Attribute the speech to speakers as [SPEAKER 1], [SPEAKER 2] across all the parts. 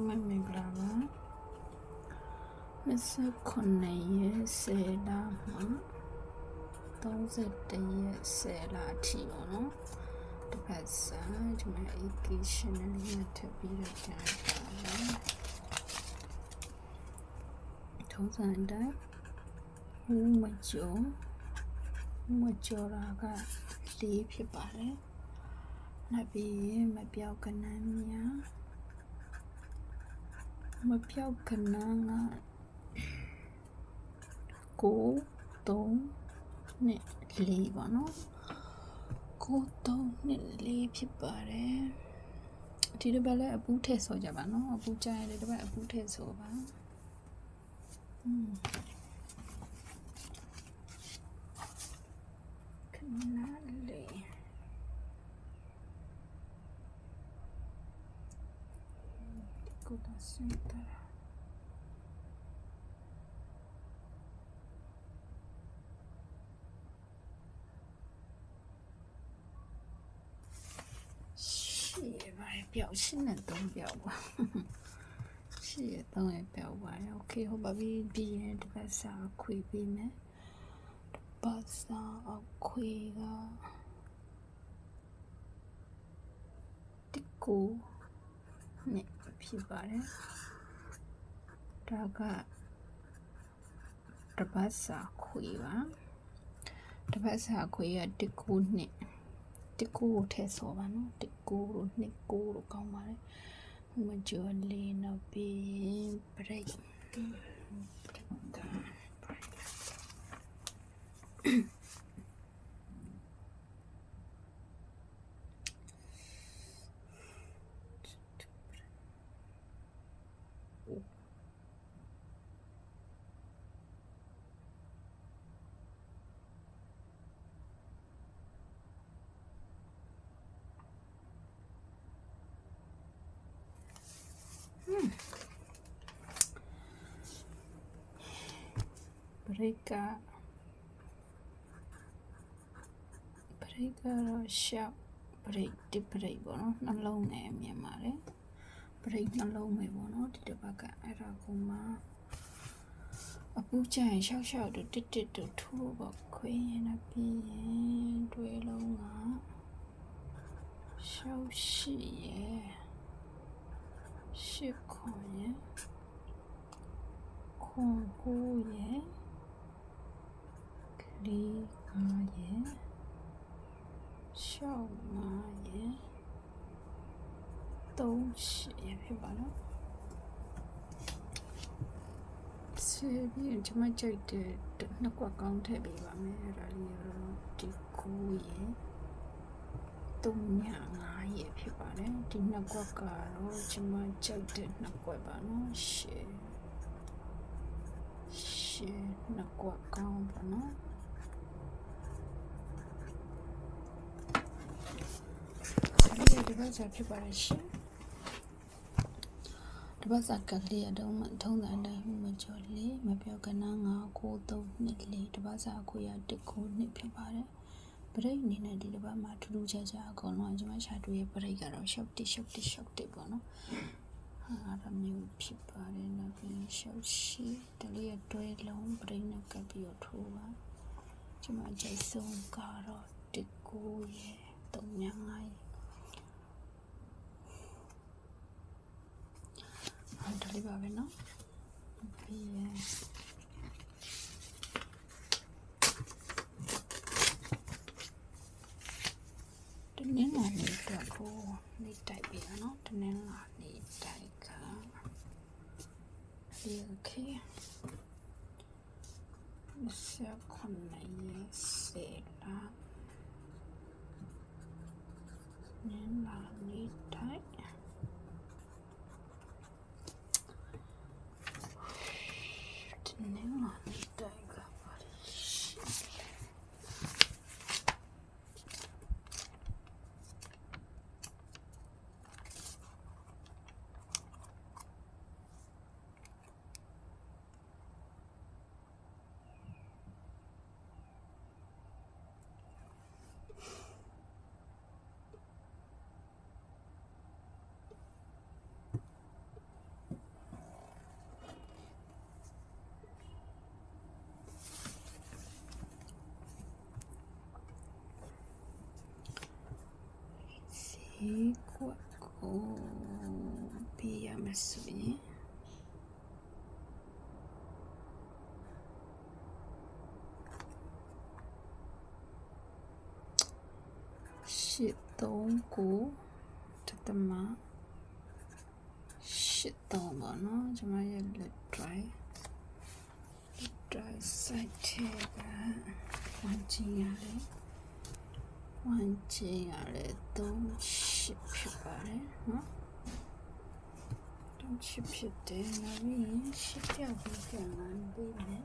[SPEAKER 1] အားလုံးပဲမင်္ဂလာပါ29ရက်10လမှ31ရက်10လအထိပေါ့နော်တစ်ပတ်စာဒီမှာ education နဲ့ထပ်ပြီးတော့ကြားပါမယ်ထုံးစံတိုင်းဦးမကျော်မကျော်တာက၄ဖြစ်ပါတယ်နောက်ပြီးမပြောက်ကနန်းများ မပြောက်ကနန်းကကို3နဲ့4ပါနော်ကို3နဲ့4ဖြစ်ပါတယ်ဒီတစ်ပတ်လည်းအပူးထည့်ဆိုကြပါနော်အပူးကြရင်ဒီတစ်ပတ်အပူးထည့်ဆိုပါอืมခဏ Computación para xì vài biểu xin là tổng biểu quá xì tổng là biểu quá ok hôm bà bi bi đã bà xa quỳ bi mẹ bà xa quỳ gà tích cú တစ်ပတ်စာအခွေကတစ်ကိုနဲ့ဖြစ်ပါတယ်ဒါကတစ်ပတ်စာခွေပါတစ်ပတ်စာခွေကတစ်ကိုနဲ့တစ်ကိုကိုထည့်ဆိုပါနော်တစ်ကိုလို့နှစ်ကိုလို့ကောင်းပါတယ်မကျော်လေးနောက်ပြီး break break ဘရိတ်ကဘရိတ်ကတော့ရှောက်ဘရိတ်တစ်ဘရိတ်ပေါ့နော်နှလုံးနဲ့မြင်ပါတယ်ဘရိတ်နှလုံးပဲပေါ့နော်ဒီတစ်ပတ်ကအဲ့ဒါကိုမှအပူချရင်ရှောက်ရှောက်တို့တစ်တစ်တို့ထိုးပေါ့ခွေးရင်နဲ့ပြီးရင်တွဲလုံးကရှောက်ရှိရဲ့ ရှစ်ခွန်ရဲ့ခွန်ကိုရဲ့ကလေးငါရဲ့ရှောက်ငါရဲ့သုံးရှိရဲ့ဖြစ်ပါတော့ဆေးပြီးဒီမှာကြိုက်တဲ့နှစ်ကွက်ကောင်းထည့်ပေးပါမယ်အဲ့ဒါလေးရောဒီကိုရဲ့တုံညာငါးရဖြစ် ပါတယ်ဒီနှစ်ကွက်ကတော့ကျွန်မကြိုက်တဲ့နှစ်ကွက်ပါနော်ရှေ့ရှေ့နှစ်ကွက်ကောင်းပါနော်ဒီရဒီဘက်စားဖြစ်ပါတယ်ရှင်တပတ်စာကလေးအတုံးမထုံးစံတိုင်းမကျော်လေးမပြောကနာ9 9 3 2 4တပတ်စာအခွေရ1 9 2ဖြစ်ပါတယ် ပရိတ်အနေနဲ့ဒီတစ်ပတ်မှာထူးထူးခြားခြားအကုန်လုံးကျွန်မရှာတွေ့ရဲ့ပရိတ်ကတော့ရှော့တိရှော့တိရှော့တိပေါ့နော်ဟာဒါမျိုးဖြစ်ပါတယ်နော်ပြီးရှော့ရှိတလေးရတွဲလုံးပရိတ်နဲ့ကပ်ပြီးတော့ထိုးပါကျွန်မအကြိုက်ဆုံးကတော့တစ်ကိုရဲ့တုံညာငါရဲ့ဟုတ်တယ်လေးပါပဲနော်ပြီးရင် တနင်္လာနေ့အတွက် ကိုနေတိုက်ပြီနော်တန ကွက်ကိုပြရမယ်ဆိုရင်ရှစ်သုံးကိုတသမရှစ်သုံးပါနော်ကျွန်မရဲ့ let try let try site ထဲကဝန်ကြည့်ရတယ်ဝန်ကြည့်ရတယ်သုံး ရှစ်ဖြစ်ပါတယ်နော်သုံးရှစ်ဖြစ်တယ်နောက်ပြီးရင်ရှစ်ပြောက်ပြီးပြန်လာပြီးမယ်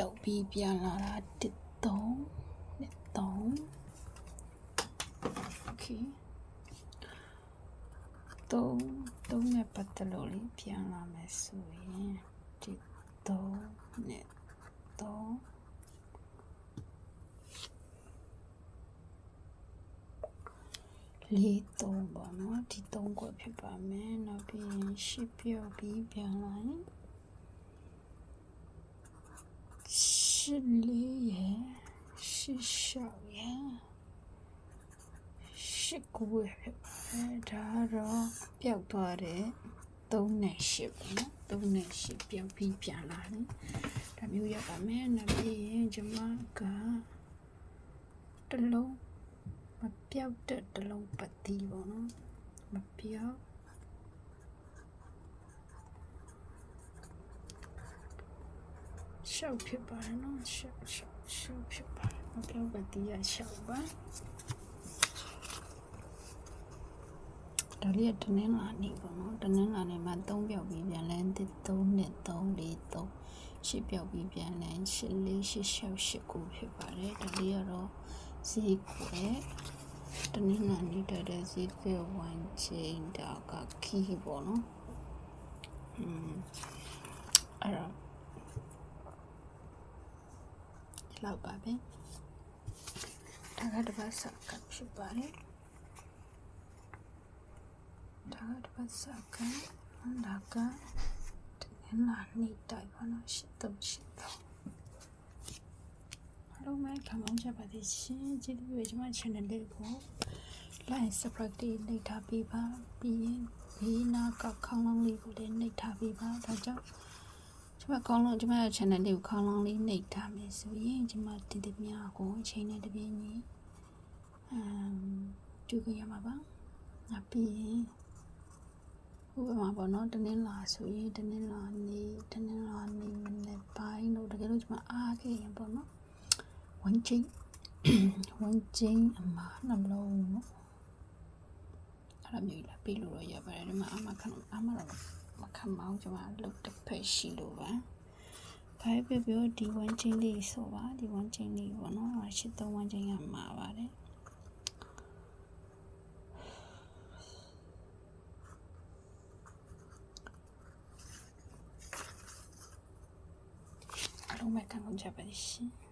[SPEAKER 1] ပြုတ်ပြီးပြန်လာတာတစ်သုံးနှစ်သုံး okay သုံးသုံးနဲ့ပတ်သက်လို့လေပြန်လာမယ်ဆိုရင်တစ်သုံးနှစ်သုံးလေးသုံးပါနော်ဒီသုံးခွက်ဖြစ်ပါမယ်နောက်ပြီးရင်ရှစ်ပြုတ်ပြီးပြန်လာရင် ရှစ်လေးရယ်ရှစ်ရှောက်ရယ်ရှစ်ကိုရယ်အဲဒါတော့ပျောက်သွားတယ်3နဲ့8ပေါ့နော်3နဲ့8ပျောက်ပြီးပြန်လာတယ်ဒါမျိုးရပါမယ်နောက်ပြီးရင်ကျမကတစ်လုံးမပျောက်တဲ့တစ်လုံးပတ်တီးပေါ့နော်မပျောက် ရှောက်ဖြစ်ပါတယ်နော်ရှောက်ရှောက်ရှောက်ဖြစ်ပါတယ်မပျောက်ပတ်တီးရရှောက်ပါဒါလေးကတနင်္လာနေ့ပေါ့နော်တနင်္လာနေ့မှာ3ပြောက်ပြီးပြန်လဲ3 2 3 4 3ရှစ်ပြောက်ပြီးပြန်လဲရှစ်လေးရှစ်ရှောက်ရှစ်ကိုဖြစ်ပါတယ်ဒါလေးကတော့ဈေးကွယ်တနင်္လာနေ့တည်းတဲ့ဈေးကွယ်ဝိုင်းချိန်တာကခီးပေါ့နော်อืมအဲ့တော့ဒီ လောက်ပါပဲဒါကတစ်ပတ်စကဖြစ်ပါတယ်ဒါကတစ်ပတ်စကဒါကတနင်္လာနေ့တိုက်ပါတော့ရှစ်တော့ရှစ်တော့အားလုံးပဲခံအောင်ကြပါသေးရှင်ကြည့်လို့ကျွန်မ channel လေးကို like subscribe တွေနှိပ်ထားပေးပါပြီးရင်ဘေးနားကခေါင်းလောင်းလေးကိုလည်းနှိပ်ထားပေးပါဒါကြောင့်ကျွန် မခေါင်းလောင်းကျွန်မရဲ့ channel လေးကိုခေါင်းလောင်းလေးနှိပ်ထားမယ်ဆိုရင်ကျွန်မတည်တည်များကိုအချိန်နဲ့တပြည့်ညီအမ်တွေ့ကြရမှာပါငါပြီးရင်ဥပမာပေါ့နော်တနင်္လာဆိုရင်တနင်္လာနေ့တနင်္လာနေ့မနေ့ပိုင်းတော့တကယ်လို့ကျွန်မအားခဲ့ရင်ပေါ့နော်ဝန်ချင်းဝန်ချင်းအမနှလုံးနော်အဲ့လိုမျိုးလာပြီးလို့ရပါတယ်ဒီမှာအမခံအမတော့ မခံမအောင်ကျွန်မလုတ်တစ်ဖက်ရှိလို့ပါဘာပဲပြောဒီဝန်ချင်းလေးဆိုပါဒီဝန်ချင်းလေးပေါ့နော်ရှစ်သုံးဝန်ချင်းကမှာပါတယ်အလုံးမဲ့ခံကြပါလိမ့်ရှင်